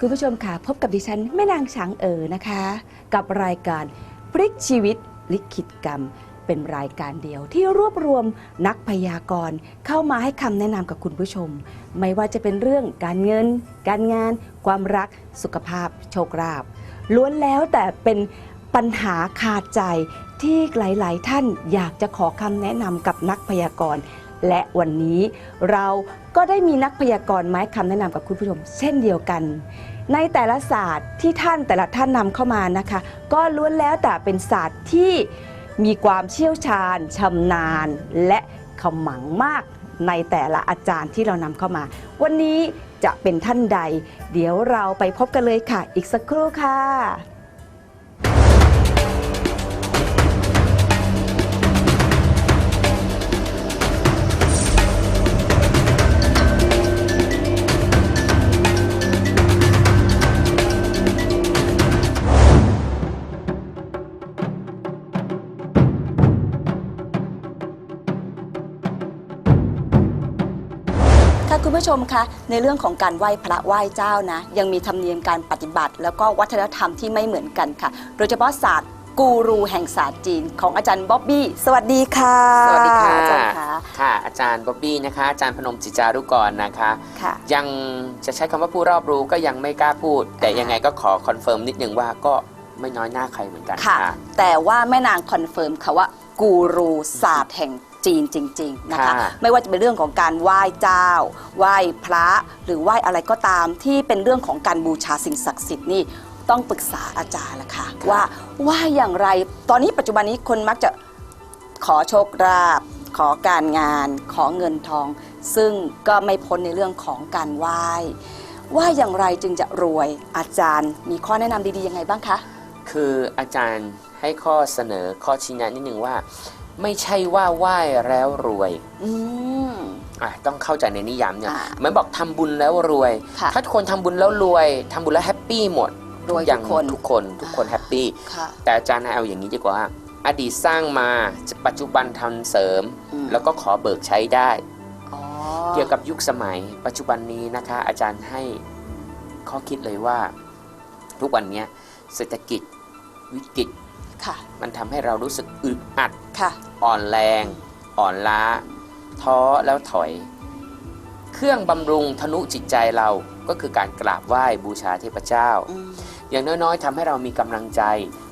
คุณผู้ชมค่ะพบกับดิฉันแม่นางช้างเอ๋อนะคะ กับรายการพลิกชีวิตลิขิตกรรม เป็นรายการเดียวที่รวบรวมนักพยากรณ์เข้ามาให้คำแนะนำกับคุณผู้ชม ไม่ว่าจะเป็นเรื่องการเงิน การงาน ความรักสุขภาพ โชคลาภล้วนแล้วแต่เป็นปัญหาขาดใจที่หลาย ๆ ท่านอยากจะขอคำแนะนำกับนักพยากรณ์และวันนี้เรา ก็ได้มีนักพยากรณ์ไม้คำแนะนำกับคุณผู้ชม เช่นเดียวกัน ในแต่ละศาสตร์ที่ท่านแต่ละท่านนำเข้ามานะคะ ก็ล้วนแล้วแต่เป็นศาสตร์ที่มีความเชี่ยวชาญชำนาญ และขมังมากในแต่ละอาจารย์ที่เรานำเข้ามา วันนี้จะเป็นท่านใด เดี๋ยวเราไปพบกันเลยค่ะ อีกสักครู่ค่ะ ค่ะคุณผู้ชมคะในเรื่องของการไหว้พระไหว้เจ้านะ ยังมีธรรมเนียมการปฏิบัติ แล้วก็วัฒนธรรมที่ไม่เหมือนกันค่ะ โดยเฉพาะศาสตร์กูรูแห่งศาสตร์จีนของอาจารย์บ๊อบบี้สวัสดีค่ะ สวัสดีค่ะอาจารย์คะค่ะ อาจารย์บ๊อบบี้นะคะ อาจารย์พนมจิจารุกรนะคะ ค่ะ ยังจะใช้คำว่าผู้รอบรู้ก็ยังไม่กล้าพูด แต่อ่ายัยังไงก็ขอคอนเฟิร์มนิดนึงว่าก็ไม่น้อยหน้าใครเหมือนกันค่ะค่ะแต่ว่าแม่นางคอนเฟิร์มค่ะว่ากูรูศาสตร์แห่ง จีนจริงๆนะคะค่ะไม่ว่าจะเป็นเรื่องของการไหว้เจ้า ไหว้พระหรือไหว้อะไรก็ตามที่เป็นเรื่องของการบูชาสิ่งศักดิ์สิทธิ์นี่ต้องปรึกษาอาจารย์ละค่ะว่าไหว่าอย่างไรตอนนี้ปัจจุบันนี้คนมักจะขอโชคลาภขอการงาน ขอเงินทอง ซึ่งก็ไม่พ้นในเรื่องของการไหว้ว่าอย่างไรจึงจะรวยอาจารย์มีข้อแนะนำดีๆยังไงบ้างคะ คืออาจารย์ให้ข้อเสนอข้อชี้แนะนิดนึงว่า ไม่ใช่ว่าไหว้แล้วรวยอืมอะต้องเข้าใจในนิยามเนี่ยอ่าเหมือนบอกทำบุญแล้วรวย ค่ะ ถ้าคนทำบุญแล้วรวยทำบุญแล้วแฮปปี้หมดรวยอย่างทุกคนทุกคนทุกคนแฮปปี้ ค่ะ แต่อาจารย์เอาอย่างนี้ดีกว่า อดีตสร้างมาปัจจุบันทำเสริม อืม แล้วก็ขอเบิกใช้ได้ อ๋อเกี่ยวกับยุคสมัย ปัจจุบันนี้นะคะ อาจารย์ให้ข้อคิดเลยว่า ทุกวันเนี้ยเศรษฐกิจวิกฤตค่ะมันทำให้เรารู้สึกอึดอัด ค่ะ อ่อนแรง อ่อนล้า ท้อแล้วถอย เครื่องบำรุงธนุจิตใจเราก็คือการกราบไหว้บูชาเทพเจ้าอืมอย่างน้อยๆทำให้เรามีกำลังใจ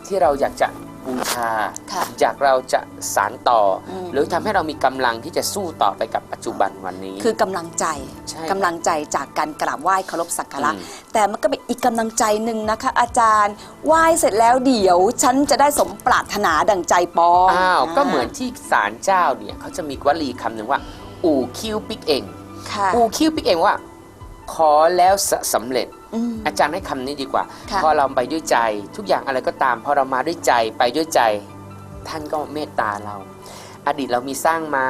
ที่เราอยากจะ บูชา ค่ะอยากเราจะสารต่ออม หรือทำให้เรามีกำลังที่จะสู้ต่อไปกับปัจจุบันวันนี้ คือกำลังใจใช่กำลังใจจากการกราบไหว้เคารพสักการะอืม แต่มันก็เป็นอีกกำลังใจหนึ่งนะคะ อาจารย์ไหว้เสร็จแล้วเดี๋ยว ฉันจะได้สมปรารถนาดังใจปองอ้าวาก็เหมือนที่ศาลเจ้าเนี่ยเขาจะมีวลีคำหนึ่งว่า อู่คิวปิกเอง ค่ะ อู่คิวปิกเองว่า ขอแล้วสะสำเร็จ อืมอาจารย์ให้คำนี้ดีกว่าค่ะพอเราไปด้วยใจ ทุกอย่างอะไรก็ตาม พอเรามาด้วยใจไปด้วยใจ ท่านก็เมตตาเรา อดีตเรามีสร้างมา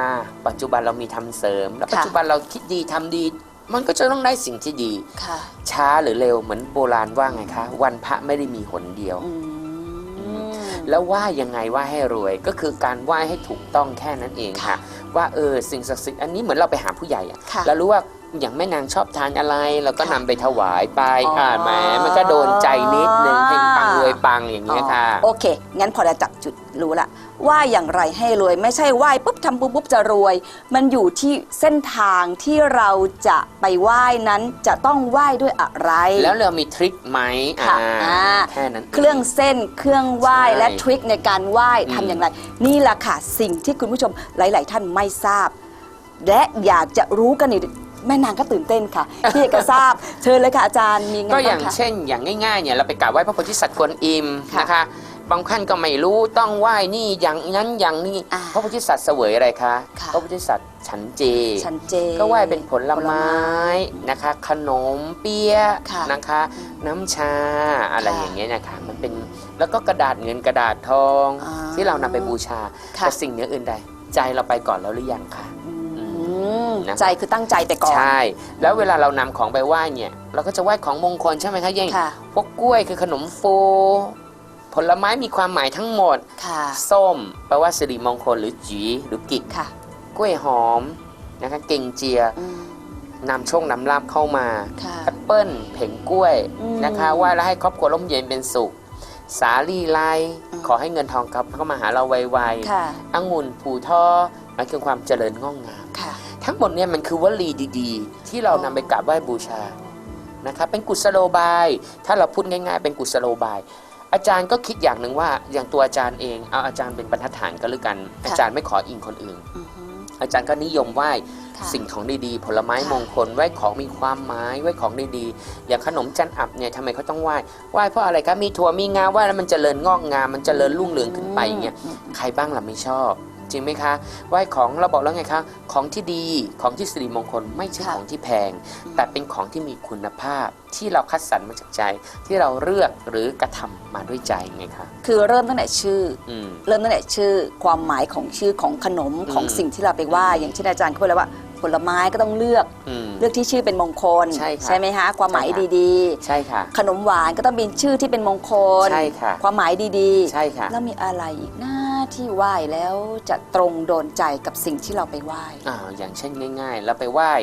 ปัจจุบันเรามีทำเสริม แล้วปัจจุบันเราคิดดีทำดี มันก็จะต้องได้สิ่งที่ดีค่ะช้าหรือเร็วเหมือนโบราณว่าไงคะ วันพระไม่ได้มีหนเดียวอืมแล้วว่ายังไงว่าให้รวยก็คือการไหว้ให้ถูกต้องแค่นั้นเองค่ะค่ะว่าเออสิ่งศักดิ์สิทธิ์อันนี้เหมือนเราไปหาผู้ใหญ่อะค่ะเรารู้ว่า อย่างแม่นางชอบทานอะไรเราก็นำค่ะไปถวายไปอ๋ออ่ อ่าแหมมันก็โดนใจนิดนึงให้ปังรวยปังอย่างเงี้ยค่ะ อ๋อโอเค งั้นพอจะจับจุดรู้ละว่าอย่างไรให้รวยไม่ใช่ไหว้ปุ๊บทำปุ๊บปุ๊บจะรวย มันอยู่ที่เส้นทางที่เราจะไปไหว้นั้นจะต้องไหว้ด้วยอะไร แล้วเรามีทริคไหมค่ะอ่าอ่า แค่นั้น เครื่องเส้นเครื่องไหว้ใช่และทริคในการไหว้อืม ทำอย่างไร นี่แหละค่ะสิ่งที่คุณผู้ชมหลาย ๆ ท่านไม่ทราบ และอยากจะรู้กันอีก แม่นางก็ตื่นเต้นค่ะ ที่อยากจะทราบเชิญเลยค่ะอาจารย์มีไงก็อบ้าย่างงคะ เช่นอย่างง่ายๆเนี่ยเราไปกราบไหว้พระโพธิสัตว์กวนอิมค่ะนะคะ บางท่านก็ไม่รู้ต้องไหว้นี่อย่างนั้นอย่างนี้อ่าพระโพธิสัตว์เสวยอะไรคะค่ะ พระโพธิสัตว์ฉันเจชันเจ ก็ไหว้เป็นผลไม้ผลไม้นะคะ ขนมเปี๊ยะค่ะนะคะ น้ำชาอะไรค่ะอย่างเงี้ยนะคะมันเป็นแล้วก็กระดาษเงินกระดาษทอง อ่าที่เรานำไปบูชาค่ะ แต่สิ่งเหนืออื่นใดใจเราไปก่อนแล้วหรือยังคะอื มนะ ใจคือตั้งใจไปก่อน ใช่ แล้วเวลาเรานำของไปไหว้เนี่ย เราก็จะไหว้ของมงคลใช่ไหมคะเย่งค่ะพวกกล้วยคือขนมฟูผลไม้มีความหมายทั้งหมด ค่ะส้มแปลว่าสิริมงคลหรือจีหรือกิจค่ะกล้วยหอมนะคะเก่งเจียอืมนำโชคนำลาบเข้ามา ค่ะ แอปเปิ้ลเพ่งกล้วยอืมนะคะไหว่าแล้วให้ครอบครัวร่มเย็นเป็นสุข สาลีไลอืม ขอให้เงินทองกลับเข้ามาหาเราไวค่ะ ๆองุ่นผูท่อมันคือความเจริญงอกงามค่ะ ทั้งหมดเนี่ยมันคือวลีดีๆ ที่เรานำไปกราบไหว้บูชานะครับเป็นกุศโลบาย ถ้าเราพูดง่ายๆ เป็นกุศโลบาย อาจารย์ก็คิดอย่างหนึ่งว่าอย่างตัวอาจารย์เองเอาอาจารย์เป็นบรรทัดฐานก็แล้วกัน อาจารย์ไม่ขออิงคนอื่น อือฮึ อาจารย์ก็นิยมไหว้ค่ะสิ่งของดีๆ ผลไม้ค่ะ มงคลไหว้ของมีความหมายไหว้ของดีๆ อย่างขนมจันอับเนี่ยทำไมเขาต้องไหว้ไหว้เพราะอะไรครับมีถั่วมีงาไหว้แล้วมันจเจริญงอกงามมันจเจริญรุ่งเรืองขึ้นไปอย่างเงี้ยอืมใครบ้างล่ะไม่ชอบ จริงไหมคะไหว้ของเราบอกแล้วไงคะของที่ดีของที่สิริมงคลไม่ใช่ค่ะของที่แพง แต่เป็นของที่มีคุณภาพที่เราคัดสรรมาจากใจ ที่เราเลือกหรือกระทำมาด้วยใจไงคะคือเริ่มตั้งแต่ชื่ออืมเริ่มตั้งแต่ชื่อความหมายของชื่อของขนมของอืมสิ่งที่เราไปไหว่าอย่างที่อาจารย์เขาพูดแล้วว่าผลไม้ก็ต้องเลือกอืมเลือกที่ชื่อเป็นมงคล ใช่ค่ะไหมคะความหมายใช่ค่ะดีใช่ค่ะๆขนมหวานก็ต้องเป็นชื่อที่เป็นมงคล ใช่ค่ะ ความหมายดีใช่ค่ะ แล้วมีอะไรอีกหน้า ที่ไหว้แล้วจะตรงโดนใจกับสิ่งที่เราไปไหว้อ่าอย่างเช่นง่ายๆเราไปไหว้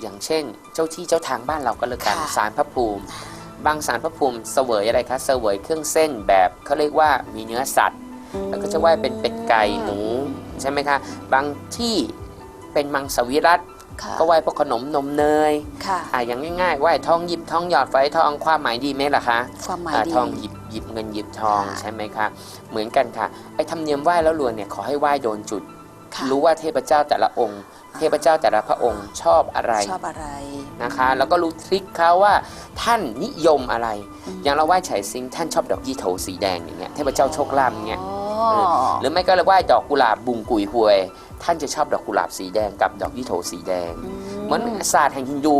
อย่างเช่น เจ้าที่เจ้าทางบ้านเราก็เลยกันค่ะ สารพระภูมิ บางสารพระภูมิเสวยอะไรคะเสวยเครื่องเส้นแบบเขาเรียกว่ามีเนื้อสัตว์ แล้วก็จะไหว้เป็นเป็ดไก่หมูใช่ไหมคะ บางที่เป็นมังสวิรัต ค่ะก็ไหว้พวกขนมนมเนยค่ะ อ่าอย่างง่ายๆไหว้ทองหยิบทองหยอดไฟทองความหมายดีไหมล่ะคะความหมายอ่าดี ทองหยิบหยิบเงินหยิบทองค่ะใช่ไหมคะเหมือนกันค่ะไอ้ธรรมเนียมไหว้แล้วรวยเนี่ยขอให้ไหว้โดนจุด ค่ะรู้ว่าเทพเจ้าแต่ละองค์เทพเจ้าแต่ละพระองค์ชอบอะไรชอบอะไร นะคะ แล้วก็รู้ทริคเขาว่าท่านนิยมอะไร อืม อย่างเราไหว้ไฉซิงท่านชอบดอกยี่โถสีแดงอย่างเงี้ยเทพเจ้าโชคลาภอย่างเงี้ย อ๋อ หรือไม่ก็เราไหว้ดอกกุหลาบบุงกุยหวย ท่านจะชอบดอกกุหลาบสีแดงกับดอกยี่โถสีแดง เหมือนศาสตร์แห่งฮินดู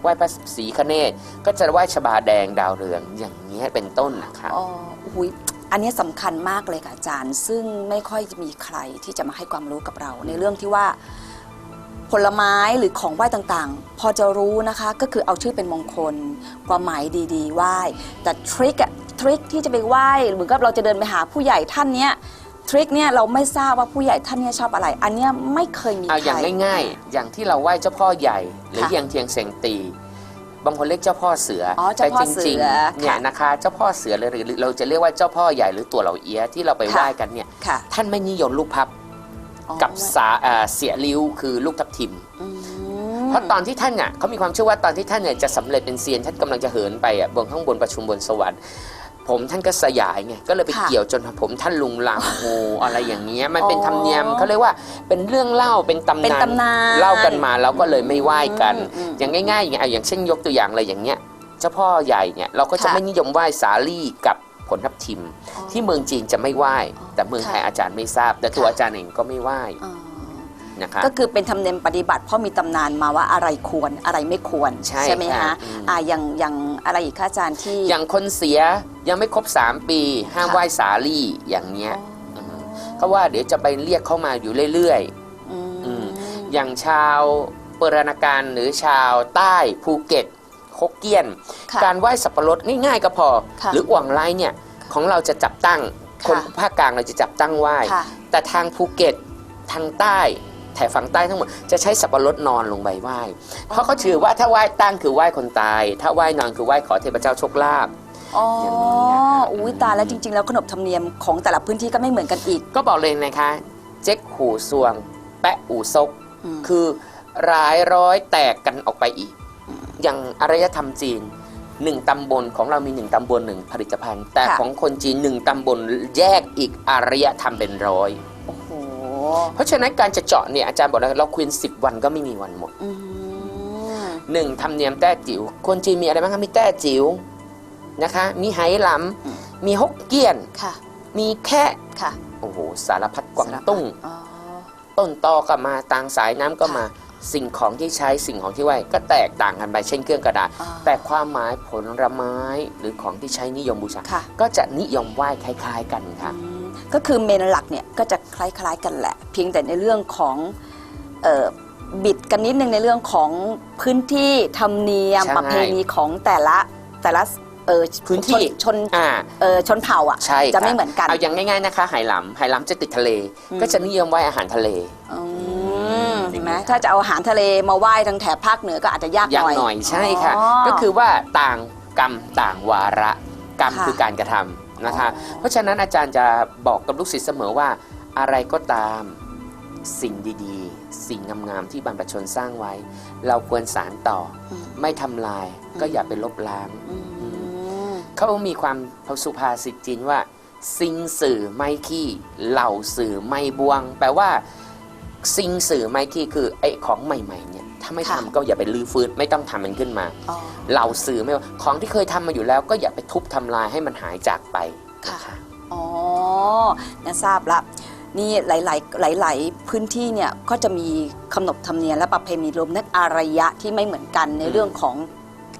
ไหว้พระศรีคเนศก็จะไหว้ชบาแดงดาวเรืองอย่างเงี้ยเป็นต้นนะคะอ๋ออุ้ยอันนี้สำคัญมากเลยค่ะอาจารย์ ซึ่งไม่ค่อยจะมีใครที่จะมาให้ความรู้กับเรา ในเรื่องที่ว่าผลไม้หรือของไหว้ต่างๆ พอจะรู้นะคะก็คือเอาชื่อเป็นมงคล ความหมายดีๆไหว้แต่ทริคอะทริคที่จะไปไหว้เหมือนกับเราจะเดินไปหาผู้ใหญ่ท่านเนี้ย ทริคเนี่ยเราไม่ทราบว่าผู้ใหญ่ท่านเนี้ยชอบอะไร อันเนี้ยไม่เคยมีเอาใครอย่างง่ายๆ อย่างที่เราไหว้เจ้าพ่อใหญ่ หรือค่ะเฮียงเทียงเสงตี บางคนเรียกเจ้าพ่อเสืออ๋อเจ้าพ่อแต่จริงเสือๆเนี่ยค่ะ นะคะเจ้าพ่อเสือเลยหรือเราจะเรียกว่าเจ้าพ่อใหญ่หรือตัวเหล่าเอียะที่เราไปไหว้กันเนี่ยค่ะท่านไม่นิยมลูกพับอ๋อกับสาอ่าเสียริ้วคือลูกทับทิม อืม เพราะตอนที่ท่านเนี่ยเขามีความเชื่อว่าตอนที่ท่านเนี่ยจะสำเร็จเป็นเซียนท่านกำลังจะเหินไปอะบนข้างบนประชุมบนสวรรค์ ผมท่านก็สยายไงก็เลยไปค่ะเกี่ยวจนผมท่านลุงลังโออะไรอย่างเงี้ยมันเป็นอ๋อธรรมเนียมเขาเรียกว่าเป็นเรื่องเล่าเป็นตำเป็นนานตำนานเล่ากันมาเราก็เลยไม่ไหว้กัน อืมอืมอย่างง่ายๆอย่างอะอย่างเช่นยกตัวอย่างอะไรอย่างเงี้ยเจ้าพ่อใหญ่เนี่ยเราก็จะค่ะไม่นิยมไหว้สาลี่กับผลทับทิมอ๋อที่เมืองจีนจะไม่ไหว้ แต่เมืองไทยค่ะอาจารย์ไม่ทราบ แต่ตัวค่ะ อาจารย์เองก็ไม่ไหว้ อ๋อ นะคะก็คือเป็นธรรมเนียมปฏิบัติ เพราะมีตำนานมาว่าอะไรควรอะไรไม่ควรใช่ไหมค่ะคะอืมอ่าอย่างอย่างอะไรอีกคะอาจารย์ที่อย่างคนเสียยังไม่ครบ 3 ปี ห้ามค่ะไหว้สาลี่อย่างเงี้ยอ๋อเขาว่าเดี๋ยวจะไปเรียกเข้ามาอยู่เรื่อยอืมอืมๆอย่างชาวเปรณการหรือชาวใต้ภูเก็ตฮกเกี้ยนค่ะการไหว้สับปะรดง่ายๆก็พอค่ะหรืออ่วงไลเนี่ยของเราจะจับตั้งค่ะคนภาคกลางเราจะจับตั้งไหว้ค่ะแต่ทางภูเก็ตทางใต้ แถบฝั่งใต้ทั้งหมดจะใช้สับปะรดนอนลงไปไหว้ เพราะเขาถือว่าถ้าไหว้ตั้งคือไหว้คนตาย ถ้าไหว้นอนคือไหว้ขอเทพเจ้าโชคลาภ อ๋ออย่างนี้นะคะ อุ้ยตายแล้วจริง ๆ แล้วขนบธรรมเนียมของแต่ละพื้นที่ก็ไม่เหมือนกันอีก ก็บอกเลยนะคะ เจ๊กหูสวง แปะอูซก อืม คือร้ายร้อยแตกกันออกไปอีก อย่างอารยธรรมจีนหนึ่งตำบลของเรามีหนึ่งตำบลหนึ่งผลิตภัณฑ์ แต่ค่ะ ของคนจีนหนึ่งตำบลแยกอีกอารยธรรมเป็นร้อยโอ้โห เพราะฉะนั้นการจะเจาะเนี่ยอาจารย์บอกแล้วเราคุยสิบวันก็ไม่มีวันหมดอืมหนึ่งทำเนียมแต้จิ๋วคนจีนมีอะไรบ้างคะมีแต้จิ๋วนะคะ มีไหหลำมีฮกเกี้ยนค่ะมีแค่ค่ะโอ้โหสารพัดกวางตุ้งอ๋อต้นตอก็มาต่างสายน้ำก็มาค่ะสิ่งของที่ใช้สิ่งของที่ไหวก็แตกต่างกันไปเช่นเครื่องกระดาษอ๋อแต่ความหมายผลไม้หรือของที่ใช้นิยมบูชาค่ะก็จะนิยมไหว้คล้าย ๆ กันค่ะอืม ก็คือเมนหลักเนี่ยก็จะคล้ายๆกันแหละ เพียงแต่ในเรื่องของเอ่อบิดกันนิดนึงในเรื่องของพื้นที่ธรรมเนียมใช่ประเพณีของแต่ละแต่ละเออพื้นที่ชชนอ่าเออชนเผ่าอะใช่จะค่ไม่เหมือนกันเอาอย่างง่ายๆนะคะไหหลำไหหลำจะติดทะเลอืมก็จะนิยมไหว้อาหารทะเลอืมอย่างไหมนี้ค่ะถ้าจะเอาอาหารทะเลมาไหว้ทางแถบภาคเหนือก็อาจจะยากยาหกน่อยหน่อยใช่ค่ะอ๋อก็คือว่าต่างกรรมต่างวาระกรรมค่ะคือการกระทำ นะคะอ๋อเพราะฉะนั้นอาจารย์จะบอกกับลูกศิษย์เสมอว่าอะไรก็ตามสิ่งดีๆ สิ่งงามๆที่บรรพชนสร้างไว้ เราควรสารต่ออืมไม่ทำลายก็อย่าไปลบล้างอืมเขามีความสุภาษิตจีนว่าซิงสื่อไม่ขี้เหล่าสื่อไม่บวง แปลว่าซิงสื่อไม่ขี้คือไอ้ของใหม่ๆเนี่ย ถ้าไม่ทำก็อย่าไปลื้อฟื้นไม่ต้องทำมันขึ้นมา อ๋อเหล่าสื่อไม่ว่าของที่เคยทำมาอยู่แล้วก็อย่าไปทุบทำลายให้มันหายจากไปค่ะ นอ๋อเนี่ยทราบละ นี่หลายๆ หลาย ๆ พื้นที่เนี่ยก็จะมีขนบธรรมเนียมและประเพณีรวมทั้งอารยะที่ไม่เหมือนกันในเรื่องของ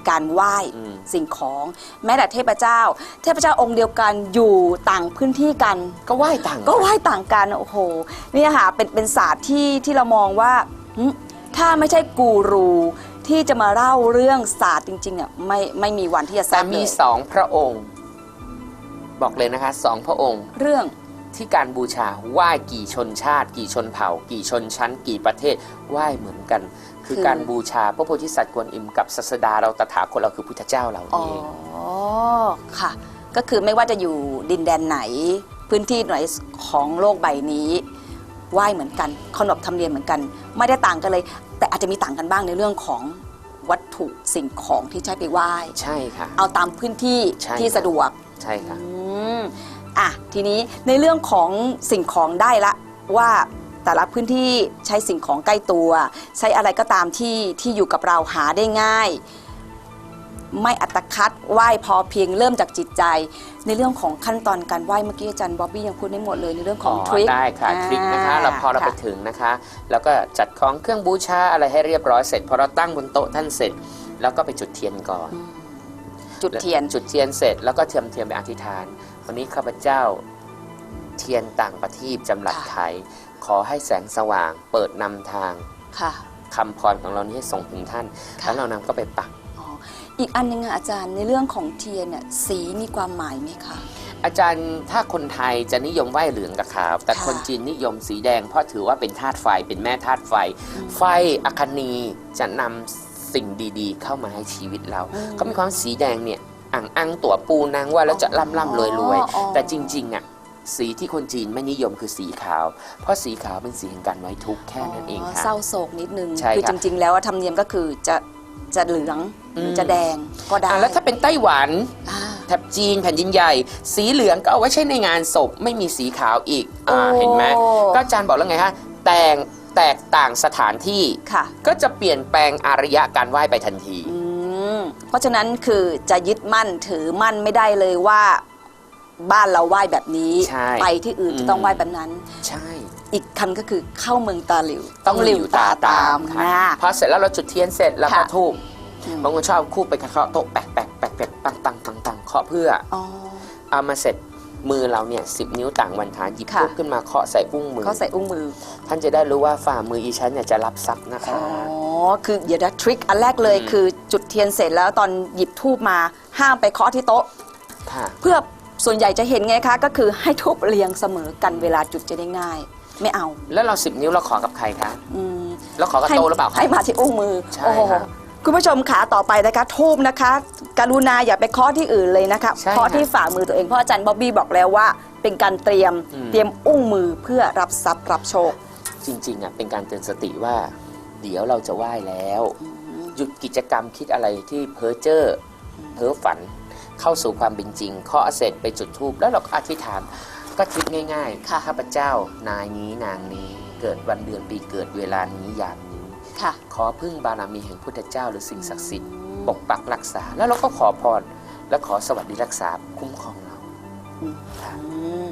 การไหว้ อืม สิ่งของแม้แต่เทพเจ้า เทพเจ้าองค์เดียวกันอยู่ต่างพื้นที่กัน ก็ไหว้ต่างก็ไหว้ต่างกันโอ้โหเนี่ยค่ะเป็นเป็นศาสตร์ที่ที่เรามองว่าหึ ถ้าไม่ใช่กูรูที่จะมาเล่าเรื่องศาสตร์จริงๆอะไม่ไม่มีวันที่จะทแต่ราบเลมียสองพระองค์ บอกเลยนะคะสองพระองค์ เรื่อง ที่การบูชาไหว้กี่ชนชาติ กี่ชนเผ่า กี่ชนชั้น กี่ประเทศไหว้เหมือนกัน คือคือ การบูชาพระโพธิสัตว์กวนอิมกับศาสดาเราตถาคตเราคือพุทธเจ้าเราอ๋อเองค่ะ ก็คือไม่ว่าจะอยู่ดินแดนไหน พื้นที่ไหนของโลกใบนี้ ไหว้เหมือนกันขนบธรรมเนียมเหมือนกัน ไม่ได้ต่างกันเลย แต่อาจจะมีต่างกันบ้างในเรื่องของวัตถุสิ่งของที่ใช้ไปไหว้ ใช่ค่ะ เอาตามพื้นที่ใช่ที่ค่ะสะดวก ใช่ค่ะ อืมอะทีนี้ในเรื่องของสิ่งของได้ละ ว่าแต่ละพื้นที่ใช้สิ่งของใกล้ตัว ใช้อะไรก็ตามที่ที่อยู่กับเราหาได้ง่าย ไม่อัตคัดไหว้พอเพียงเริ่มจากจิตใจ ในเรื่องของขั้นตอนการไหว้เมื่อกี้อาจารย์บ๊อบบี้ยังพูดไม่หมดเลยในเรื่องของทริคได้ค่ะอ่าทริคนะคะเราพอเราไปค่ะถึงนะคะ แล้วก็จัดของเครื่องบูชาอะไรให้เรียบร้อยเสร็จพอเราตั้งบนโต๊ะท่านเสร็จ แล้วก็ไปจุดเทียนก่อนอืมจุดเทียนจุดเทียนเสร็จแล้วก็เทียมเทียนไปอธิษฐาน วันนี้ข้าพเจ้าเทียนต่างประทีปจำหลัดค่ะไขขอให้แสงสว่างเปิดนำทางค่ะคำพรของเรานี้ให้ส่งถึงท่านค่ะแล้วเรานำก็ไปปัก อ๋ออีกอันหนึงอะอาจารย์ในเรื่องของเทียนเนี่ยสีมีความหมายไหมคะ อาจารย์ถ้าคนไทยจะนิยมไหว้เหลืองกับขาวแต่ค่ะคนจีนนิยมสีแดง เพราะถือว่าเป็นธาตุไฟเป็นแม่ธาตุไฟไฟอคนีจะนำสิ่งดีๆ เข้ามาให้ชีวิตเรา อืมเขามีความสีแดงเนี่ยอ่างอังตัวปูนางว่าแล้วจะร่ำร่ำรวยรวยอ๋อ แต่จริงๆอะสีที่คนจีนไม่นิยมคือสีขาว เพราะสีขาวเป็นสีแห่งการไว้ทุกข์แค่นั้นเองค่ะ เศร้าโศกนิดนึงใช่คือครัจบ ริง ๆ แล้วอะธรรมเนียมก็คือจะ จะเหลืองหรืออมจะแดงก็ได้ อะแล้วถ้าเป็นไต้หวันอ่า แถบจีนแผ่นดินใหญ่ สีเหลืองก็เอาไว้ใช้ในงานศพไม่มีสีขาวอีกอ่าโอ้ เห็นไหมก็อาจารย์บอกแล้วไงฮะแต่งแตกต่างสถานที่ ค่ะก็จะเปลี่ยนแปลงอารยะการไหว้ไปทันที อืมเพราะฉะนั้นคือจะยึดมั่นถือมั่นไม่ได้เลยว่า บ้านเราไหว้แบบนี้ ใช่ไปที่อื่นอืม จะต้องไหว้แบบนั้น ใช่ อีกคำก็คือเข้าเมืองตาหลิว ต้องหลิวตาตามนะค่ะพอเสร็จแล้วเราจุดเทียนเสร็จแล้วก็ค่ะ ทูบอืมบางคนชอบคู่ไปเคาะโต๊ะแปะแปะแปะแปะปังปังปังปังเคาะเพื่ออ๋อ เอามาเสร็จมือเราเนี่ยสิบนิ้วต่างวันทานหยิบค่ะทูบขึ้นมาเคาะใส่อุ้งมือ เขาใส่อุ้งมือ ท่านจะได้รู้ว่าฝ่ามืออีฉันเนี่ยจะรับทรัพย์นะคะ อ๋อ คือเดี๋ยวนะทริคอันแรกเลยอืม คือจุดเทียนเสร็จแล้วตอนหยิบทูบมาห้ามไปเคาะที่โต๊ะ ค่ะ เพื่อส่วนใหญ่จะเห็นไงคะ ก็คือให้ทูบเรียงเสมอกันเวลาจุดจะได้ง่าย ไม่เอาแล้วเราสิบนิ้วเราขอกับใครคะอืมเราขอกับให้โตะหรือเปล่าคะ ให้มาที่อุ้งมือใช่โอ้โหค่ะคุณผู้ชมขาต่อไปนะคะทูบนะคะ กรุณาอย่าไปเคาะที่อื่นเลยนะคะใช่ค่ะเคาะที่ฝ่ามือตัวเองเพราะอาจารย์บ๊อบบี้บอกแล้วว่า เป็นการเตรียมอืม เตรียมอุ้งมือเพื่อรับทรัพย์รับโชค จริงๆอะเป็นการเตือนสติว่า เดี๋ยวเราจะไหว้แล้ว หยุดกิจกรรมคิดอะไรที่เพ้อเจ้อเพ้อฝัน เข้าสู่ความเป็นจริงเคาะเสร็จไปจุดธูปแล้วเราก็อธิษฐาน ก็คิดง่ายๆค่ะข้าพเจ้านายนี้นางนี้เกิดวันเดือนปีเกิดเวลานี้ยามนี้ ค่ะขอพึ่งบารมีแห่งพุทธเจ้าหรือสิ่งศักดิ์สิทธิ์ปกปักรักษา แล้วเราก็ขอพรและขอสวัสดีรักษาคุ้มครองเรา อืม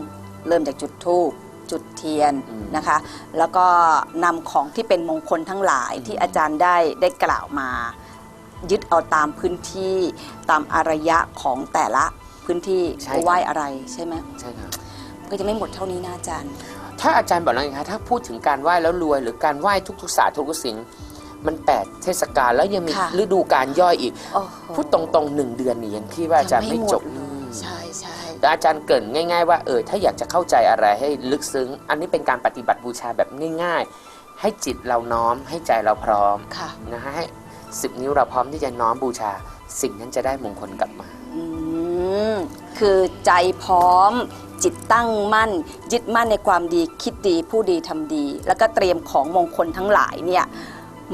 เริ่มจากจุดธูปจุดเทียนอืมนะคะ แล้วก็นำของที่เป็นมงคลทั้งหลายที่อาจารย์ได้ได้กล่าวมา ยึดเอาตามพื้นที่ตามอารยะของแต่ละพื้นที่ใช่ครับไหว้อะไรใช่ไหม ใช่ครับ ก็จะไม่หมดเท่านี้นะอาจารย์ ถ้าอาจารย์บอกแล้วไงคะถ้าพูดถึงการไหว้แล้วรวย หรือการไหว้ทุกๆศาสตร์ทุกๆศิลป์มันแปดเทศกาลแล้วยังมีค่ะฤดูการย่อยอีก โอ้โห พูดตรงๆหนึ่งเดือนนี่ยังคิดว่าอาจารย์ไม่จบยังหมดเลยใช่ใช่แต่อาจารย์เกรินง่าย ๆ ว่าเออถ้าอยากจะเข้าใจอะไรให้ลึกซึ้ง อันนี้เป็นการปฏิบัติบูชาแบบง่าย ๆ ให้จิตเราน้อมให้ใจเราพร้อมค่ะนะฮะให้สิบนิ้วเราพร้อมที่จะน้อมบูชา สิ่งนั้นจะได้มงคลกลับมา อืมคือใจพร้อม จิตตั้งมั่น ยึดมั่นในความดีคิดดีผู้ดีทำดี แล้วก็เตรียมของมงคลทั้งหลายเนี่ย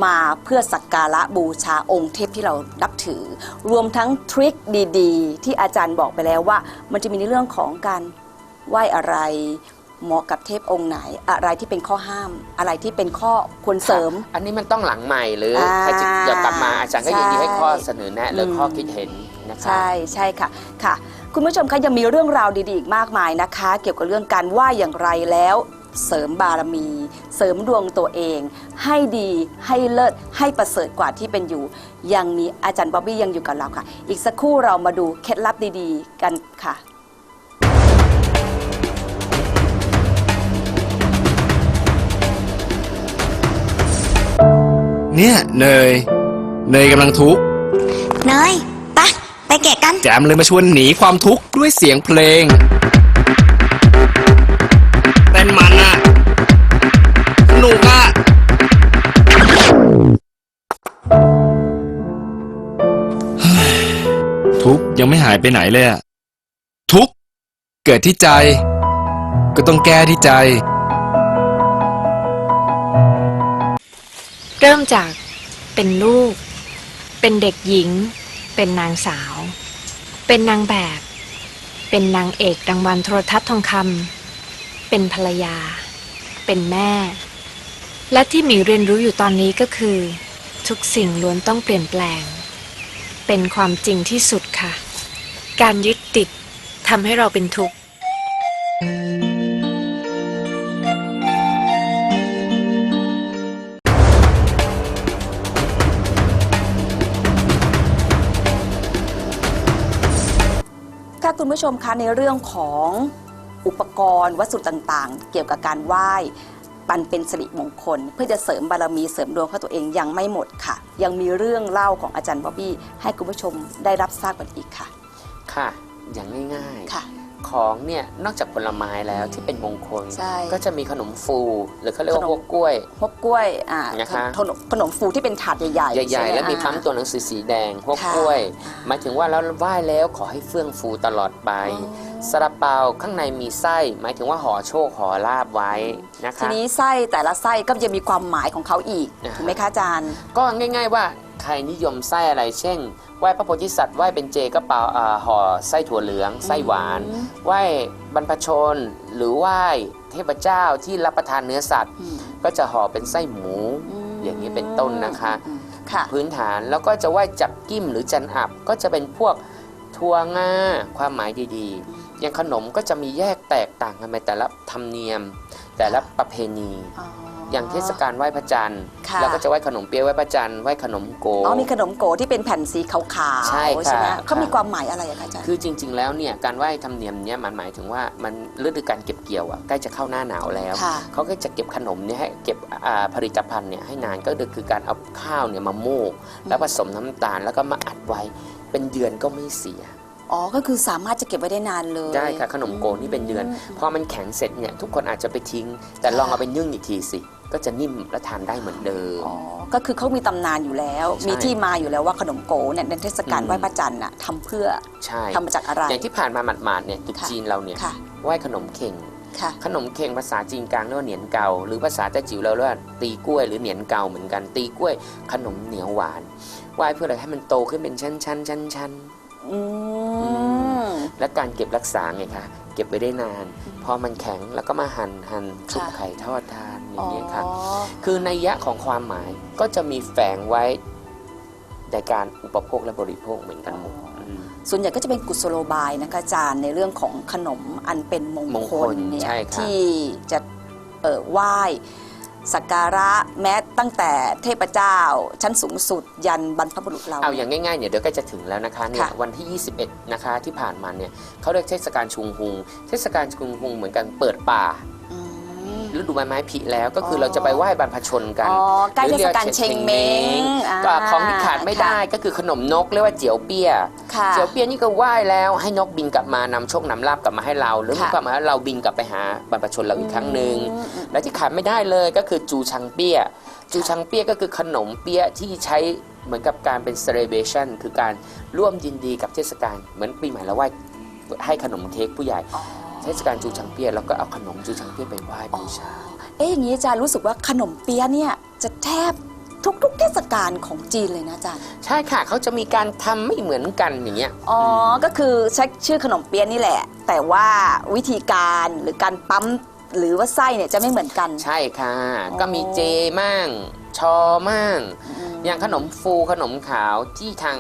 มาเพื่อสักการะบูชาองค์เทพที่เรานับถือ รวมทั้งทริคดีๆ ที่อาจารย์บอกไปแล้วว่า มันจะมีในเรื่องของการไหว้อะไรเหมาะกับเทพองค์ไหน อะไรที่เป็นข้อห้าม อะไรที่เป็นข้อควรเสริม อันนี้มันต้องหลังใหม่หรืออาใครจะอยากกลับมาอาจารย์ก็ยินดีให้ข้อเสนอแนะหรือมข้อคิดเห็นนะคะใช่ใช่ค่ะค่ะ คุณผู้ชมคะยังมีเรื่องราวดีๆอีกมากมายนะคะ เกี่ยวกับเรื่องการไหว่าอย่างไรแล้ว เสริมบารมี เสริมดวงตัวเอง ให้ดีให้เลิศให้ประเสริฐกว่าที่เป็นอยู่ ยังมีอาจารย์บ๊อบบี้ยังอยู่กับเราค่ะ อีกสักครู่เรามาดูเคล็ดลับดีๆ กันค่ะเนี่ยเนยเนยกำลังทุกข์ เนยไปะไป แกะกัน แจมเลยมาชวนหนีความทุกข์ด้วยเสียงเพลงเต้นมันอะสนุกอะทุกข์ยังไม่หายไปไหนเลยอะทุกข์เกิดที่ใจ ก็ต้องแก้ที่ใจ เริ่มจากเป็นลูก เป็นเด็กหญิง เป็นนางสาว เป็นนางแบบ เป็นนางเอกรางวัลโทรทัศน์ทองคำเป็นภรรยา เป็นแม่ และที่หมีเรียนรู้อยู่ตอนนี้ก็คือ ทุกสิ่งล้วนต้องเปลี่ยนแปลง เป็นความจริงที่สุดค่ะ การยึดติดทำให้เราเป็นทุกข์ ค่ะคุณผู้ชมคะในเรื่องของอุปกรณ์วัสดุต่างๆ เกี่ยวกับการไหว้ปันเป็นสิริมงคล เพื่อจะเสริมบารมีเสริมดวงของตัวเองยังไม่หมดค่ะ ยังมีเรื่องเล่าของอาจารย์บ๊อบบี้ให้คุณผู้ชมได้รับทราบกันอีกค่ะ ค่ะ อย่างง่ายค่ะๆ ของเนี่ยนอกจากผลไม้แล้วที่เป็นมงคล ใช่ ก็จะมีขนมฟู หรือเขาเรียกว่าขนมพวกกล้วยฮกกล้วยอ่านะคะ ขนมขนมฟูที่เป็นถาดใหญ่ๆใหญ่ ๆ ช่ไแล้วมีอ่าพัมตัวหนังสือสีแดงพวกค่ะกล้วย หมายถึงว่าเราไหว้แล้วขอให้เฟื่องฟูตลอดไปอ๋อ ซาลาเปาข้างในมีไส้ หมายถึงว่าห่อโชคห่อลาบไว้นะทีคะนี้ไส้แต่ละไส้ก็จะมีความหมายของเขาอีกอ่า ถูกไหมคะอาจารย์ ก็ง่าย ๆ ว่า ใครนิยมไส้อะไร เช่น ไหว้พระโพธิสัตว์ไหว้เป็นเจก็เปล่าอ่าห่อไส้ถั่วเหลือง ไส้หวานอืมไหว้บรรพชน หรือไหว้เทพเจ้าที่รับประทานเนื้อสัตว์อืมก็จะห่อเป็นไส้หมูมอย่างนี้เป็นต้นนะคะอืมค่ะพื้นฐานแล้วก็จะไหว้จับกิ้มหรือจันอับก็จะเป็นพวกทัวงาความหมายดีๆ อย่างขนมก็จะมีแยกแตกต่างกันไปแต่ละธรรมเนียม แต่ละประเพณี อย่างเทศกาลไหว้พระจันทร์ค่ะ เราก็จะไหว้ขนมเปี๊ยะไหว้พระจันทร์ไหว้ขนมโก อ๋อมีขนมโกที่เป็นแผ่นสีขาวๆใช่ค่ะไหมค่ะเขามีความหมายอะไรอะคะอาจารย์ คือจริง ๆ แล้วเนี่ยการไหว้ธรรมเนียมเนี่ยมันหมายถึงว่ามันฤดูการเก็บเกี่ยวอะใกล้จะเข้าหน้าหนาวแล้ว ค่ะ เขาก็จะเก็บขนมเนี่ยให้เก็บอ่าผลิตภัณฑ์เนี่ยให้นานก็คือการเอาข้าวเนี่ยมาโม่แล้วผสมน้ำตาลแล้วก็มาอัดไว้เป็นเดือนก็ไม่เสีย อ๋อก็คือสามารถจะเก็บไว้ได้นานเลยได้ค่ะขนมโกนี่เป็นเดือนพอมันแข็งเสร็จเนี่ยทุกคนอาจจะไปทิ้ง แต่ลองเอาไปนึ่งอีกทีสิ ก็จะนิ่มและทานได้เหมือนเดิม อ๋อก็คือเขามีตำนานอยู่แล้ว ใช่ มีที่มาอยู่แล้วว่าขนมโกเนี่ยในเทศกาลอืมไหว้พระจันทร์น่ะทำเพื่อใช่ทำมาจากอะไร อย่างที่ผ่านมาหมาดๆเนี่ยตรุ๊ค่ะ จีนเราเนี่ยค่ะไหว้ขนมเข่ง ค่ะ ขนมเข่งภาษาจีนกลางเรียกว่าเหนียนเกาหรือภาษาแต้จิ๋วเราเรียกว่าตีกล้วยหรือเหนียนเกาเหมือนกันตีกล้วย ขนมเหนียวหวานไหว้เพื่ออะไรให้มันโตขึ้นเป็นชั้นชั้นชั้นชั้นอืม และการเก็บรักษาไงคะ เก็บไว้ได้นาน พอมันแข็งแล้วก็มาหั่นหั่นชุบค่ะไข่ทอดทานออ๋อย่างนี้ยค่ะคือในยยะของความหมายก็จะมีแฝงไว้ในการอุปโภคและบริโภคเหมือนกันหมดมส่วนใหญ่ก็จะเป็นกุศโลบายนะคะอาจารย์ในเรื่องของขนมอันเป็นมงมงคคลลเนี่ยใช่ครับที่จะเอ่อไหว้ สักการะแม้ตั้งแต่เทพเจ้า ชั้นสูงสุดยันบรรพบุรุษเรา เอาอย่างง่ายๆเนี่ยเดี๋ยวใก็จะถึงแล้วนะคะเนี่ยค่ะวันที่ 21 นะคะที่ผ่านมาเนี่ยเขาเรียกเทศกาลชุงฮุง เทศกาลชุงฮุงเหมือนกันเปิดป่า อืม ฤดูใบไม้ผลิแล้วก็คือออเราจะไปไหว้บรรพชนกันอ๋อใกล้หรือเทศกาลเชงเม้งก็ของที่ขาดไม่ได้ก็คือขนมนกเรียกว่าเจียวเปี้ยค่ะเจียวเปี้ยนี่ก็ไหว้แล้วให้นกบินกลับมานำโชคนำลาบกลับมาให้เรา หรือค่ะกลับมาให้เราบินกลับไปหาบรรพชนเราอีกครั้งหนึ่งอืมอืมและที่ขาดไม่ได้เลยก็คือจูชังเปี้ยจูชังเปี้ยก็คือขนมเปี้ยที่ใช้เหมือนกับการเป็น celebration คือการร่วมยินดีกับเทศกาลเหมือนปีใหม่เราไหว้ให้ขนมเค้กผู้ใหญ่อ๋อ เทศกาลจูชังเปี้ยเราก็เอาขนมจูชังเปี้ยไปไหว้บูชา เอ๊ะอย่างนี้อาจารย์รู้สึกว่าขนมเปี๊ยะเนี่ยจะแทบทุกๆเทศกาลของจีนเลยนะอาจารย์ ใช่ค่ะเขาจะมีการทำไม่เหมือนกันอย่างเงี้ย อ๋อก็คือใช้ชื่อขนมเปี๊ยะนี่แหละ แต่ว่าวิธีการหรือการปั๊มหรือว่าไส้เนี่ยจะไม่เหมือนกัน ใช่ค่ะอ๋อก็มีเจมั่งชอมั่งอย่างขนมฟูขนมขาวที่ทาง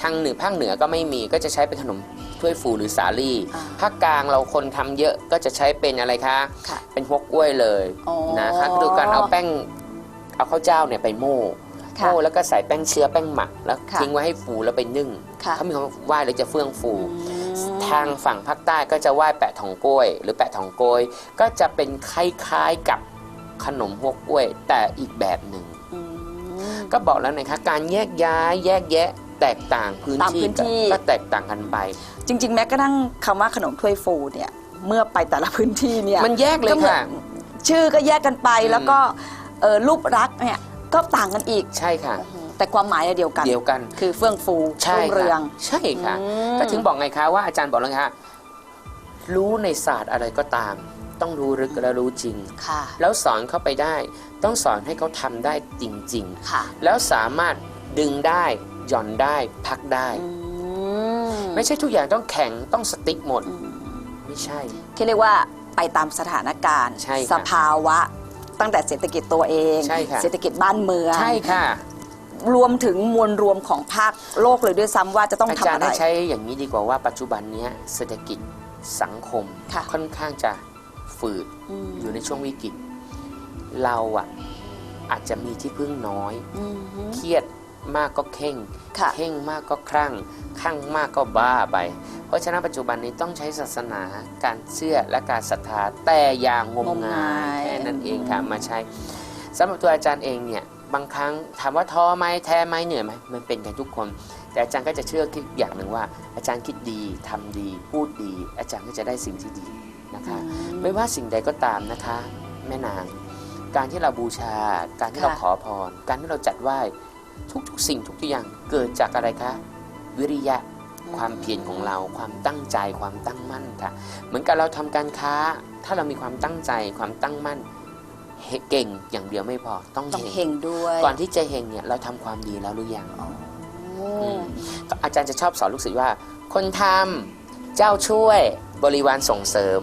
ทางเหนือภาคเหนือก็ไม่มีก็จะใช้เป็นขนม ถ้วยฟูหรือสาลี่ ภาคกลางเราคนทำเยอะก็จะใช้เป็นอะไรคะคะเป็นพวกกล้วยเลยนะคะก็ดูการเอาแป้งเอาข้าวเจ้าเนี่ยไปโม่โม่แล้วก็ใส่แป้งเชื้อแป้งหมักแล้วทิ้งไว้ให้ฟูแล้วไปนึ่งเขามีคำว่าไหว้แล้วจะเฟื่องฟู ทางฝั่งภาคใต้ก็จะไหว้แปะทองกล้วย หรือแปะทองโกยก็จะเป็นคล้ายๆกับขนมพวกกล้วยแต่อีกแบบหนึ่งก็บอกแล้วนะคะการแยกย้ายแยกแยะ แตกต่างพื้นตามที่พื้นที่ ก็แตกต่างกันไป จริง ๆ แม้กระทั่งคำว่าขนมถ้วยฟูเนี่ยเมื่อไปแต่ละพื้นที่เนี่ยมันแยกเลยก็หมือนค่ะชื่อก็แยกกันไปอืมแล้วก็เอ่อรูปรักษณ์เนี่ยก็ต่างกันอีก ใช่ค่ะ แต่ความหมายเนี่ยเดียวกัน เดียวกัน คือเฟื่องฟูใช่รุ่งเรืองค่ะใช่ค่ะอืม ก็ถึงบอกไงคะว่าอาจารย์บอกแล้วไงคะรู้ในศาสตร์อะไรก็ตาม ต้องรู้ลึกและรู้จริง ค่ะแล้วสอนเข้าไปได้ ต้องสอนให้เขาทำได้จริง ค่ะ ๆ แล้วสามารถดึงได้ หย่อนได้พักได้อืมไม่ใช่ทุกอย่างต้องแข็งต้องสติ๊กหมดอืมไม่ใช่ ที่เรียกว่าไปตามสถานการณ์ ใช่ค่ะสภาวะ ตั้งแต่เศรษฐกิจตัวเอง ใช่ค่ะ เศรษฐกิจบ้านเมือง ใช่ค่ะ รวมถึงมวลรวมของภาคโลกเลยด้วยซ้ำว่าจะต้องอาทำจารอะย์ไร ให้ใช้อย่างนี้ดีกว่าว่าปัจจุบันเนี้ยเศรษฐกิจสังคมค่ะค่อนข้างจะฝืดอืม อยู่ในช่วงวิกฤต เราอะอาจจะมีที่พึ่งน้อย อืมเครียด มากก็เข่งค่ะเข่งมากก็คลั่งคลั่งมากก็บ้าไป เพราะฉะนั้นปัจจุบันนี้ต้องใช้ศาสนาการเชื่อและการศรัทธาแต่อย่างงมงายแค่นั้นเองค่ะมาใช้สำหรับตัวอาจารย์เองเนี่ยบางครั้งถามว่าท้อไหมแท้ไหมเหนื่อยไหมมันเป็นกันทุกคน แต่อาจารย์ก็จะเชื่อคิดอย่างหนึ่งว่า อาจารย์คิดดีทำดี พูดดี อาจารย์ก็จะได้สิ่งที่ดีนะคะ ไม่ว่าสิ่งใดก็ตามนะคะ แม่นาง การที่เราบูชา การที่เราค่ะขอพร การที่เราจัดไหว้ ทุกๆ สิ่งทุกอย่างเกิดจากอะไรคะ วิริยะความเพียรของเราความตั้งใจความตั้งมั่นค่ะ เหมือนกับเราทำการค้า ถ้าเรามีความตั้งใจความตั้งมั่นเฮเก่งอย่างเดียวไม่พอต้องต้องเฮเฮงงด้วย ก่อนที่จะเฮงเนี่ยเราทำความดีแล้วหรือยังอือืมมอาจารย์จะชอบสอนลูกศิษย์ว่า คนทำเจ้าช่วยบริวารส่งเสริม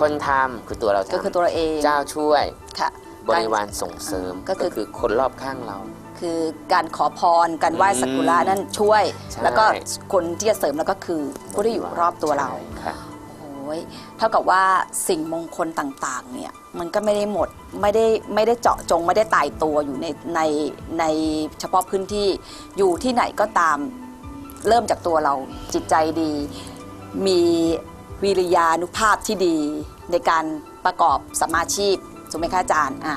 คนทำคือตัวเราก็คือทำตัวเราเองเจ้าช่วยค่ะบริวารส่งเสริมก็คือก็คือคนรอบข้างเรา คือการขอพรการไหว้สักกุระนั่นช่วย ใช่ แล้วก็คนที่จะเสริมแล้วก็คือผู้ที่อยู่รอบตัวเรา ใช่ค่ะโอ้ยเท่ากับว่าสิ่งมงคลต่างๆ เนี่ย มันก็ไม่ได้หมด ไม่ได้ไม่ได้เจาะจงไม่ได้ตายตัวอยู่ในในในเฉพาะพื้นที่อยู่ที่ไหนก็ตามเริ่มจากตัวเราจิตใจดี มีวิริยานุภาพที่ดีในการประกอบสมมาชีพถูกไหมคะอาจารย์อ่า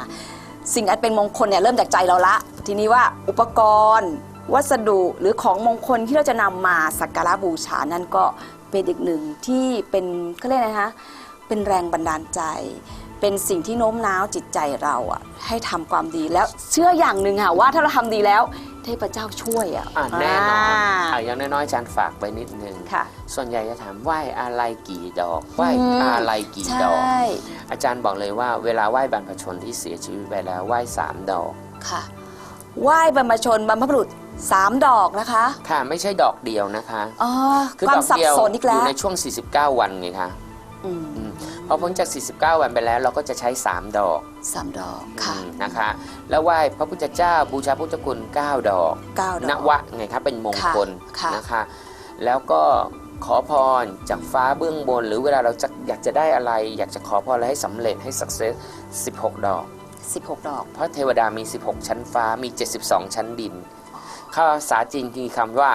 สิ่งอันเป็นมงคลเนี่ยเริ่มจากใจเราละ ทีนี้ว่าอุปกรณ์ วัสดุหรือของมงคลที่เราจะนำมาสักการะบูชานั่นก็เป็นอีกหนึ่งที่เป็นเขาเรียกอะไรนะคะเป็นแรงบันดาลใจ เป็นสิ่งที่โน้มน้าวจิตใจเราอะให้ทำความดีแล้วเชื่ออย่างหนึ่งค่ะว่าถ้าเราทำดีแล้วเทพเจ้าช่วยอะอะแน่นอนอ่าอะอย่างน้อยๆอาจารย์ฝากไปนิดนึงค่ะ ส่วนใหญ่จะถามไหว้อะไรกี่ดอกไหว้อืม อะไรกี่ใชดอก่อาจารย์บอกเลยว่าเวลาไหว้บรรพชนที่เสียชีวิตไปแล้วไหว้สามดอก ค่ะ ไหว้บรรพชนบรรพบุรุษสามดอกนะคะค่ะไม่ใช่ดอกเดียวนะคะ อ๋อคือความดอกสับเดียวสนอีกอแล้ยู่วในช่วง 49 วันไงคะอืมอืมพอพ้นจาก 49 วันไปแล้วเราก็จะใช้ 3 ดอกสามดอกค่ะอืมนะคะ แล้วไหว้พระพุทธเจ้าบูชาพุทธคุณ 9 ดอก เก้าดอกนวะไงครับเป็นมงคลค่ะ นะคะ แล้วก็ขอพรจากฟ้าเบื้องบน หรือเวลาเราจะอยากจะได้อะไร อยากจะขอพรอะไรให้สำเร็จให้ success 16 ดอก สิบหกดอกเพราะเทวดามี 16 ชั้นฟ้ามี 72 ชั้นดินภาษาจีนคือคำว่า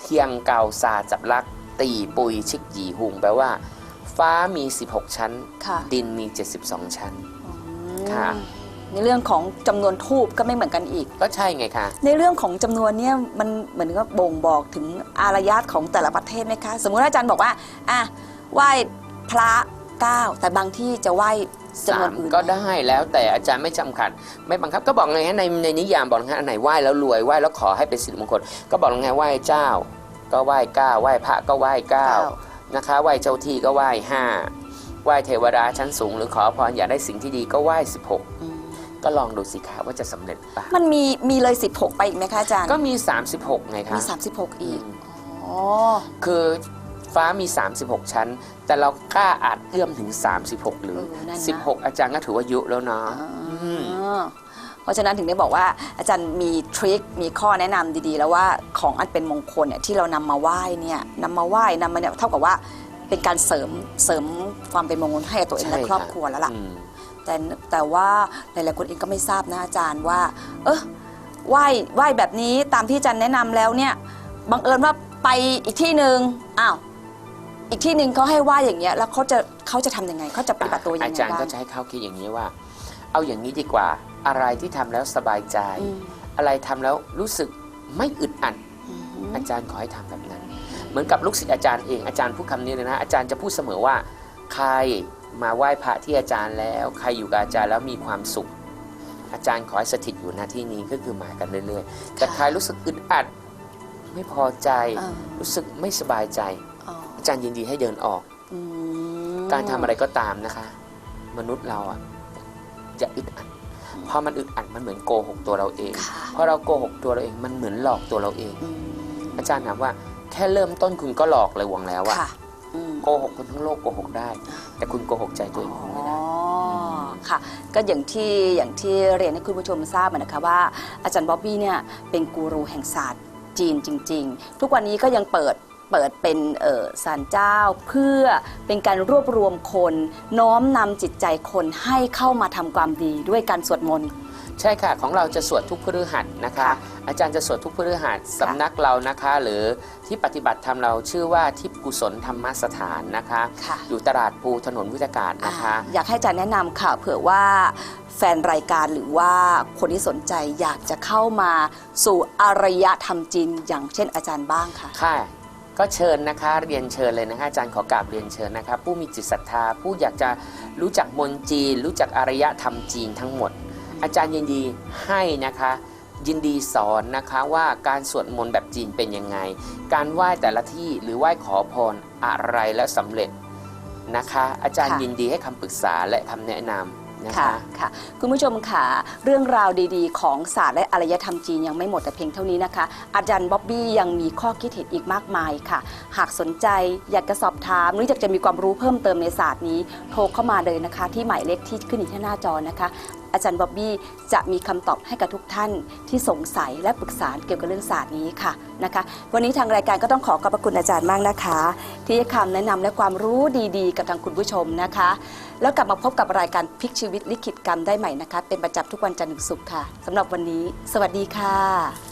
เทียงเกาซาจับลัก ตีปุยชิกหยีหุงแปลว่า ฟ้ามี 16 ชั้น ค่ะ ดินมี 72 ชั้นอืมค่ะ ในเรื่องของจำนวนทูบก็ไม่เหมือนกันอีก ก็ใช่ไงคะในเรื่องของจำนวนเนี่ยมันเหมือนกับบ่งบอกถึงอารยะของแต่ละประเทศไหมคะ สมมุติว่าอาจารย์บอกว่าอะไหว้พระเก้าแต่บางที่จะไหว้ จำนสาวนมอื่นก็ได้แล้วแต่อาจารย์ไม่จำกัด ไม่บังคับก็บอกไงฮะในในนิยามบอกไงอันไหนไหว้แล้วรวยไหว้แล้วขอให้เป็นสิริมงคล ก็บอกไงไหว้เจ้า ก็ไหว้เก้าไหว้พระก็ไหว้เก้าเก้า นะคะไหว้เจ้าที่ก็ไหว้ห้าไหว้เทวดาชั้นสูง หรือขอพรอยากได้สิ่งที่ดีก็ไหว้16อืมก็ลองดูสิคะว่าจะสำเร็จปะมันมีมีเลย 16 ไปอีกไหมคะอาจารย์ก็มี 36 ไงคะ มี 36 อีก อ๋อ คือ ฟ้ามี 36 ชั้น แต่เรากล้าอาจเอื้อมถึง 36 หรือ เออนั่นนะ 16 อาจารย์ก็ถือว่ายุแล้วเนาะมอ่าเพราะฉะนั้นถึงได้บอกว่าอาจารย์มีทริค มีข้อแนะนำดีๆ แล้วว่าของอันเป็นมงคลเนี่ยที่เรานำมาไหว้เนี่ยนำมาไหว้นำมาเนี่ยเท่ากับว่าเป็นการเสริมเสริมความเป็นมงคลให้กับตัวเองและใช่ครอบค่ะครัวแล้วล่ะ อืม แต่แต่ว่าหลายๆคนเองก็ไม่ทราบนะอาจารย์ว่า เออไหว้ไหว้แบบนี้ตามที่อาจารย์แนะนำแล้วเนี่ยบังเอิญว่าไปอีกที่หนึ่งอ้าว อีกที่หนึ่งเขาให้ไหว้อย่างเงี้ยแล้วเขาจะเขาจะทำยังไงเขาจะปฏิบัติตัวยังไงอาจารย์บ้าง ก็จะให้เขาคิดอย่างนี้ว่า เอาอย่างนี้ดีกว่า อะไรที่ทำแล้วสบายใจ อืม อะไรทำแล้วรู้สึกไม่อึดอัด อืม อาจารย์ขอให้ทำแบบนั้น เหมือนกับลูกศิษย์อาจารย์เองอาจารย์พูดคำนี้เลยนะ อาจารย์จะพูดเสมอว่า ใครมาไหว้พระที่อาจารย์แล้ว ใครอยู่กับอาจารย์แล้วมีความสุข อาจารย์ขอให้สถิตอยู่หน้าที่นี้ก็คือมากันเรื่อยๆแต่ใครรู้สึกอึดอัด ไม่พอใจ อ่ารู้สึกไม่สบายใจ อ๋ออาจารย์ยินดีให้เดินออกอืมการทำอะไรก็ตามนะคะ มนุษย์เราอะจะอึดอัดพอมันอึดอัดมันเหมือนโกหกตัวเราเองค่ะพอเราโกหกตัวเราเองมันเหมือนหลอกตัวเราเองอืมอาจารย์ถามว่าแค่เริ่มต้นคุณก็หลอกเลยหวังแล้วอะค่ะอืมโกหกคนทั้งโลกโกหกได้ แต่คุณโกหกใจตัวเองคงไม่อ๋ได้อค่ะก็อย่างที่อย่างที่เรียนให้คุณผู้ชมทราบอะนะคะว่าอาจารย์บ๊อบบี้เนี่ยเป็นกูรูแห่งศาสตร์จีนจริง ๆ ทุกวันนี้ก็ยังเปิด เปิดเป็นเอ่อศาลเจ้า เพื่อเป็นการรวบรวมคน น้อมนำจิตใจคนให้เข้ามาทำความดีด้วยการสวดมนต์ใช่ค่ะของเราจะสวดทุกพฤหัสนะคะค่ะอาจารย์จะสวดทุกพฤหัสสำนักเรานะคะ หรือที่ปฏิบัติธรรมเราชื่อว่าทิพย์กุศลธรรมสถานนะคะค่ะอยู่ตลาดปูถนนวิทยากาศนะคะอ่าอยากให้อาจารย์แนะนำค่ะเผื่อว่าแฟนรายการหรือว่าคนที่สนใจอยากจะเข้ามาสู่อารยธรรมจีนอย่างเช่นอาจารย์บ้างค่ะค่ะ ก็เชิญนะคะเรียนเชิญเลยนะคะอาจารย์ขอกราบเรียนเชิญนะคะผู้มีจิตศรัทธา ผู้อยากจะรู้จักมนต์จีน รู้จักอารยธรรมจีนทั้งหมด อาจารย์ยินดีให้นะคะยินดีสอนนะคะว่าการสวดมนต์แบบจีนเป็นยังไง การไหว้แต่ละที่หรือไหว้ขอพรอะไรแล้วสำเร็จนะคะ อาจารย์ยินดีให้คำปรึกษาและคำแนะนำ นะค่ะคะ ค่ะ คุณผู้ชมค่ะ เรื่องราวดีๆ ของศาสตร์และอารยธรรมจีนยังไม่หมดแต่เพียงเท่านี้นะคะ อาจารย์บ๊อบบี้ยังมีข้อคิดเห็นอีกมากมายค่ะ หากสนใจอยากจะสอบถาม หรืออยากจะมีความรู้เพิ่มเติมในศาสตร์นี้ โทรเข้ามาเลยนะคะ ที่หมายเลขที่ขึ้นอยู่ที่หน้าจอนะคะ อาจารย์บ๊อบบี้จะมีคำตอบให้กับทุกท่านที่สงสัยและปรึกษาเกี่ยวกับเรื่องศาสตร์นี้ค่ะนะคะ วันนี้ทางรายการก็ต้องขอขอบพระคุณอาจารย์มากนะคะ ที่ให้คำแนะนำและความรู้ดีๆ กับทางคุณผู้ชมนะคะ แล้วกลับมาพบกับรายการพลิกชีวิตลิขิตกรรมได้ใหม่นะคะ เป็นประจำทุกวันจันทร์ถึงศุกร์ค่ะสำหรับวันนี้ สวัสดีค่ะ